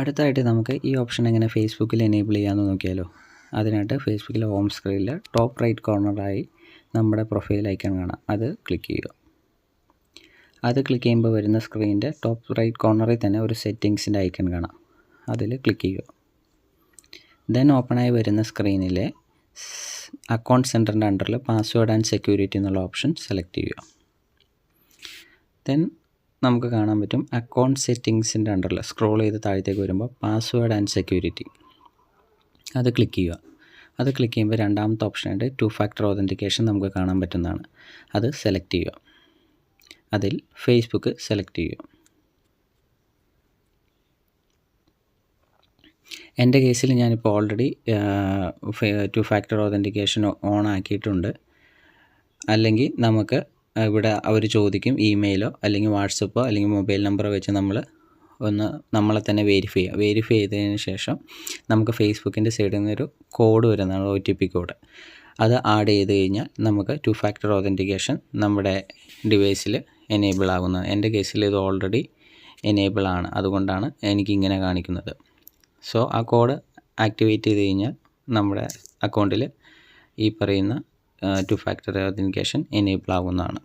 അടുത്തതായിട്ട് നമുക്ക് ഈ ഓപ്ഷൻ എങ്ങനെ ഫേസ്ബുക്കിൽ എനേബിൾ ചെയ്യാമെന്ന് നോക്കിയാലോ. അതിനായിട്ട് ഫേസ്ബുക്കിലെ ഹോം സ്ക്രീനിൽ ടോപ്പ് റൈറ്റ് കോർണറായി നമ്മുടെ പ്രൊഫൈൽ ഐക്കൺ കാണാം. അത് ക്ലിക്ക് ചെയ്യുക. അത് ക്ലിക്ക് ചെയ്യുമ്പോൾ വരുന്ന സ്ക്രീനിന്റെ ടോപ്പ് റൈറ്റ് കോർണറിൽ തന്നെ ഒരു സെറ്റിങ്സിന്റെ ഐക്കൺ കാണാം. അതിൽ ക്ലിക്ക് ചെയ്യുക. ദെൻ ഓപ്പണായി വരുന്ന സ്ക്രീനിലെ അക്കൗണ്ട് സെന്ററിന്റെ അണ്ടറിൽ പാസ്വേഡ് ആൻഡ് സെക്യൂരിറ്റി എന്നുള്ള ഓപ്ഷൻ സെലക്ട് ചെയ്യുക. ദെൻ നമുക്ക് കാണാൻ പറ്റും അക്കൗണ്ട് സെറ്റിങ്സിന്റെ അണ്ടറിൽ സ്ക്രോൾ ചെയ്ത് താഴത്തേക്ക് വരുമ്പോൾ പാസ്വേഡ് ആൻഡ് സെക്യൂരിറ്റി അത് ക്ലിക്ക് ചെയ്യുക. അത് ക്ലിക്ക് ചെയ്യുമ്പോൾ രണ്ടാമത്തെ ഓപ്ഷനായിട്ട് ടു ഫാക്ടർ ഓതന്റിക്കേഷൻ നമുക്ക് കാണാൻ പറ്റുന്നതാണ്. അത് സെലക്ട് ചെയ്യുക. അതിൽ ഫേസ്ബുക്ക് സെലക്ട് ചെയ്യുക. എന്റെ കേസിൽ ഞാനിപ്പോൾ already two factor authentication on ആക്കിയിട്ടുണ്ട്. അല്ലെങ്കിൽ നമുക്ക് ഇവിടെ അവർ ചോദിക്കും ഇമെയിലോ അല്ലെങ്കിൽ വാട്സപ്പോ അല്ലെങ്കിൽ മൊബൈൽ നമ്പറോ വെച്ച് നമ്മൾ ഒന്ന് നമ്മളെ തന്നെ വെരിഫൈ ചെയ്യുക. വെരിഫൈ ചെയ്തതിന് ശേഷം നമുക്ക് ഫേസ്ബുക്കിന്റെ സൈഡിൽ നിന്നൊരു കോഡ് വരുന്നതാണ് ഒ ടി പി കോഡ് അത് ആഡ് ചെയ്ത് കഴിഞ്ഞാൽ നമുക്ക് ടു ഫാക്ടർ ഓതന്റിക്കേഷൻ നമ്മുടെ ഡിവൈസിൽ എനേബിൾ ആകുന്നത്. എന്റെ കേസിൽ ഇത് ഓൾറെഡി എനേബിൾ ആണ്. അതുകൊണ്ടാണ് എനിക്കിങ്ങനെ കാണിക്കുന്നത്. സോ ആ കോഡ് ആക്ടിവേറ്റ് ചെയ്ത് കഴിഞ്ഞാൽ നമ്മുടെ അക്കൗണ്ടിൽ ഈ പറയുന്ന ടു ഫാക്ടർ ഓതന്റിക്കേഷൻ എനേബിൾ ആകുന്നതാണ്